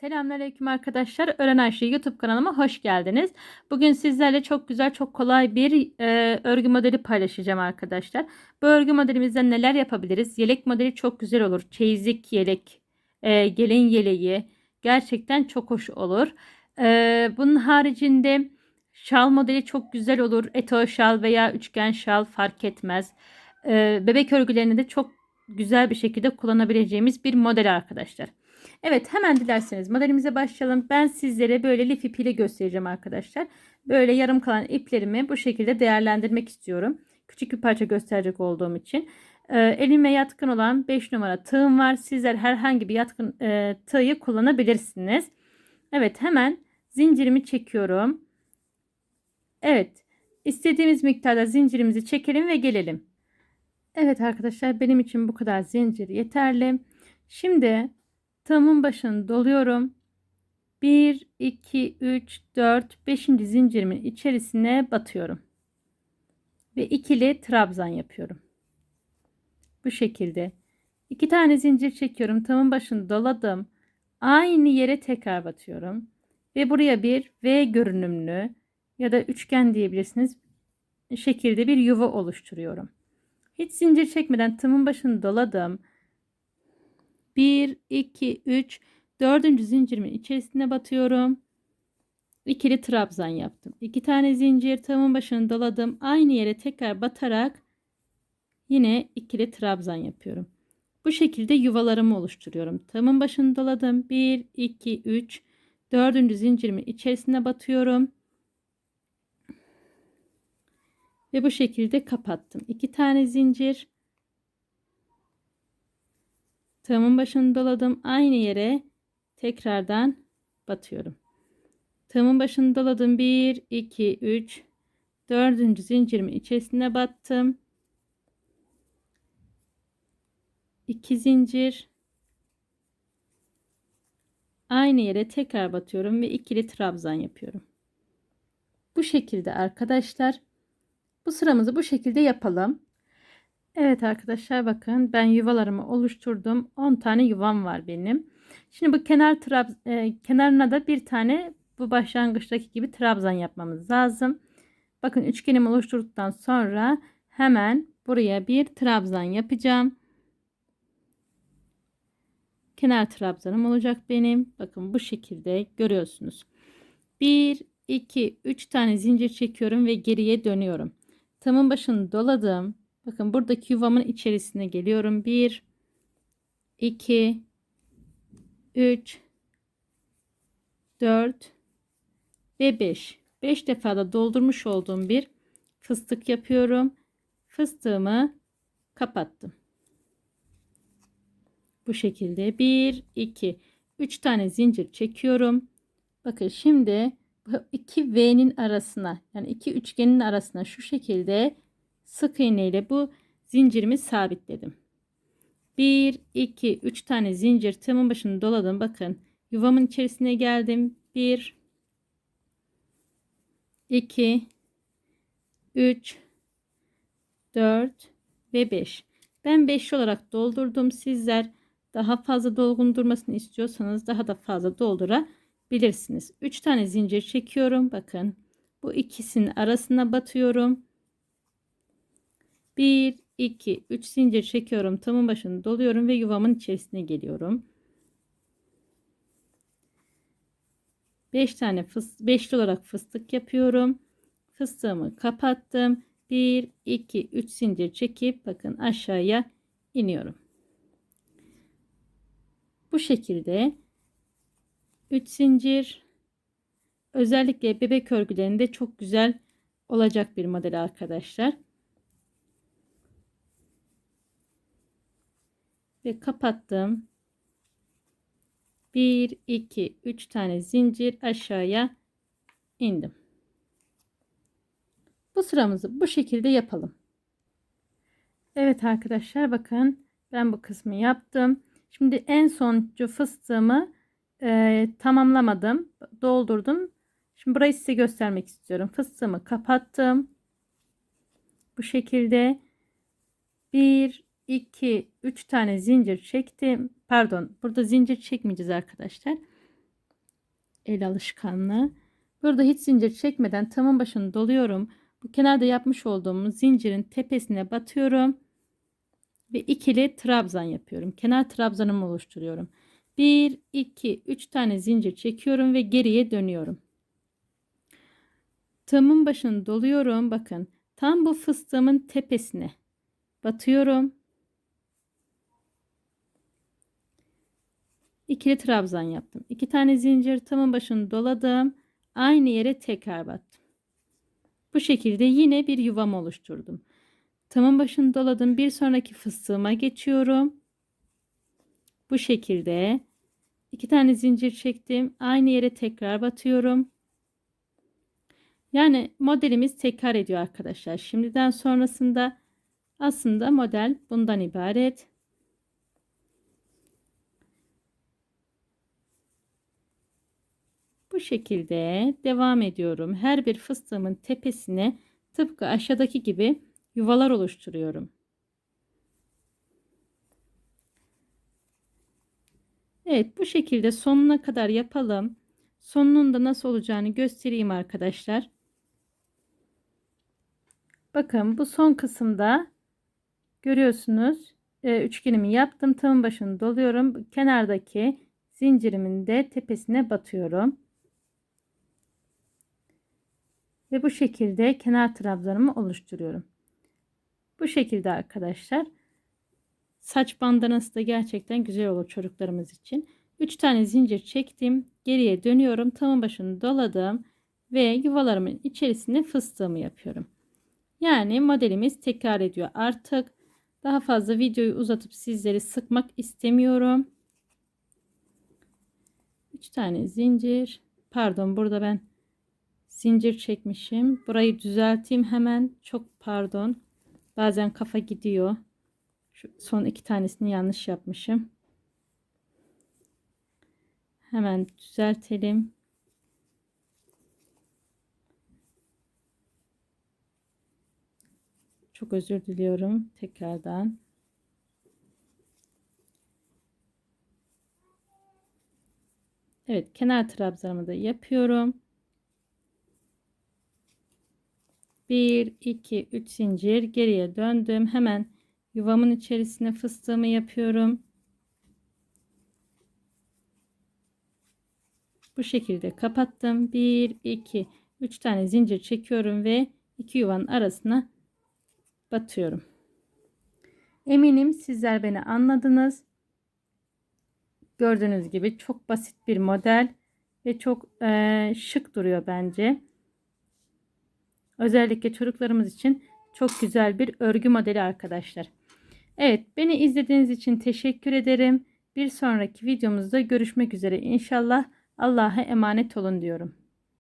Selamünaleyküm arkadaşlar. Öğren Ayşe YouTube kanalıma hoş geldiniz. Bugün sizlerle çok güzel, çok kolay bir e, örgü modeli paylaşacağım arkadaşlar. Bu örgü modelimizden neler yapabiliriz? Yelek modeli çok güzel olur. Çeyizlik yelek, e, gelin yeleği gerçekten çok hoş olur. E, bunun haricinde şal modeli çok güzel olur. Eto şal veya üçgen şal fark etmez. E, bebek örgülerini de çok güzel bir şekilde kullanabileceğimiz bir model arkadaşlar. Evet hemen dilerseniz modelimize başlayalım. Ben sizlere böyle lif ipiyle göstereceğim arkadaşlar. Böyle yarım kalan iplerimi bu şekilde değerlendirmek istiyorum. Küçük bir parça gösterecek olduğum için. Ee, elime yatkın olan 5 numara tığım var. Sizler herhangi bir yatkın e, tığı kullanabilirsiniz. Evet hemen zincirimi çekiyorum. Evet istediğimiz miktarda zincirimizi çekelim ve gelelim. Evet arkadaşlar benim için bu kadar zincir yeterli. Şimdi Tığımın başını doluyorum. 1, 2, 3, 4, 5. zincirimin içerisine batıyorum. Ve ikili trabzan yapıyorum. Bu şekilde. iki tane zincir çekiyorum. Tığımın başını doladım. Aynı yere tekrar batıyorum. Ve buraya bir V görünümlü ya da üçgen diyebilirsiniz şekilde bir yuva oluşturuyorum. Hiç zincir çekmeden tığımın başını doladım 1, 2, 3, 4. zincirimin içerisine batıyorum. İkili trabzan yaptım. 2 tane zincir tığımın başını doladım. Aynı yere tekrar batarak yine ikili trabzan yapıyorum. Bu şekilde yuvalarımı oluşturuyorum. Tığımın başını doladım. 1, 2, 3, 4. zincirimin içerisine batıyorum. Ve bu şekilde kapattım. 2 tane zincir Tığımın başını doladım. Aynı yere tekrardan batıyorum. Tığımın başını doladım. 1, 2, 3, 4. zincirimin içerisine battım. 2 zincir. Aynı yere tekrar batıyorum ve ikili trabzan yapıyorum. Bu şekilde arkadaşlar. Bu sıramızı bu şekilde yapalım. Evet arkadaşlar bakın ben yuvalarımı oluşturdum. 10 tane yuvam var benim. Şimdi bu kenar trab e, kenarına da bir tane bu başlangıçtaki gibi trabzan yapmamız lazım. Bakın üçgenimi oluşturduktan sonra hemen buraya bir trabzan yapacağım. Kenar trabzanım olacak benim. Bakın bu şekilde görüyorsunuz. 1 2 3 tane zincir çekiyorum ve geriye dönüyorum. Tamın başını doladım. Bakın buradaki yuvamın içerisine geliyorum. 1 2 3 4 ve 5. 5 defa da doldurmuş olduğum bir fıstık yapıyorum. Fıstığımı kapattım. Bu şekilde 1 2 3 tane zincir çekiyorum. Bakın şimdi iki V'nin arasına yani iki üçgenin arasına şu şekilde sık iğne ile bu zincirimi sabitledim. 1 2 3 tane zincir tığımın başını doladım. Bakın yuvamın içerisine geldim. 1 2 3 4 ve 5. Ben 5 olarak doldurdum. Sizler daha fazla dolgun durmasını istiyorsanız daha da fazla doldurabilirsiniz. 3 tane zincir çekiyorum. Bakın bu ikisinin arasına batıyorum. 1 2 3 zincir çekiyorum. Tamın başını doluyorum ve yuvamın içerisine geliyorum. 5 tane fıstık beşli olarak fıstık yapıyorum. Fıstığımı kapattım. 1 2 3 zincir çekip bakın aşağıya iniyorum. Bu şekilde 3 zincir özellikle bebek örgülerinde çok güzel olacak bir model arkadaşlar ve kapattım. 1 2 3 tane zincir aşağıya indim. Bu sıramızı bu şekilde yapalım. Evet arkadaşlar bakın ben bu kısmı yaptım. Şimdi en soncu fıstığımı e, tamamlamadım. Doldurdum. Şimdi burayı size göstermek istiyorum. Fıstığımı kapattım. Bu şekilde 1 2 3 tane zincir çektim. Pardon, burada zincir çekmeyeceğiz arkadaşlar. el alışkanlığı. Burada hiç zincir çekmeden tamın başını doluyorum. Bu kenarda yapmış olduğum zincirin tepesine batıyorum. Ve ikili trabzan yapıyorum. Kenar trabzanımı oluşturuyorum. 1, 2, 3 tane zincir çekiyorum ve geriye dönüyorum. Tığımın başını doluyorum. Bakın tam bu fıstığımın tepesine batıyorum. İkili trabzan yaptım. İki tane zincir tığımın başını doladım. Aynı yere tekrar battım. Bu şekilde yine bir yuvam oluşturdum. Tığımın başını doladım. Bir sonraki fıstığıma geçiyorum. Bu şekilde iki tane zincir çektim. Aynı yere tekrar batıyorum. Yani modelimiz tekrar ediyor arkadaşlar. Şimdiden sonrasında aslında model bundan ibaret. Bu şekilde devam ediyorum. Her bir fıstığımın tepesine tıpkı aşağıdaki gibi yuvalar oluşturuyorum. Evet bu şekilde sonuna kadar yapalım. Sonunun da nasıl olacağını göstereyim arkadaşlar. Bakın bu son kısımda görüyorsunuz e, üçgenimi yaptım. Tığın başını doluyorum. Kenardaki zincirimin de tepesine batıyorum. Ve bu şekilde kenar trabzanımı oluşturuyorum. Bu şekilde arkadaşlar. Saç bandanası da gerçekten güzel olur çocuklarımız için. 3 tane zincir çektim. Geriye dönüyorum. Tığın başını doladım. Ve yuvalarımın içerisine fıstığımı yapıyorum. Yani modelimiz tekrar ediyor. Artık daha fazla videoyu uzatıp sizleri sıkmak istemiyorum. 3 tane zincir. Pardon burada ben zincir çekmişim. Burayı düzelteyim hemen. Çok pardon. Bazen kafa gidiyor. Şu son iki tanesini yanlış yapmışım. Hemen düzeltelim. Çok özür diliyorum tekrardan. Evet kenar trabzanımı da yapıyorum. 1 2 3 zincir geriye döndüm. Hemen yuvamın içerisine fıstığımı yapıyorum. Bu şekilde kapattım. 1 2 3 tane zincir çekiyorum ve iki yuvanın arasına batıyorum. Eminim sizler beni anladınız. Gördüğünüz gibi çok basit bir model ve çok e, şık duruyor bence. Özellikle çocuklarımız için çok güzel bir örgü modeli arkadaşlar. Evet beni izlediğiniz için teşekkür ederim. Bir sonraki videomuzda görüşmek üzere inşallah. Allah'a emanet olun diyorum.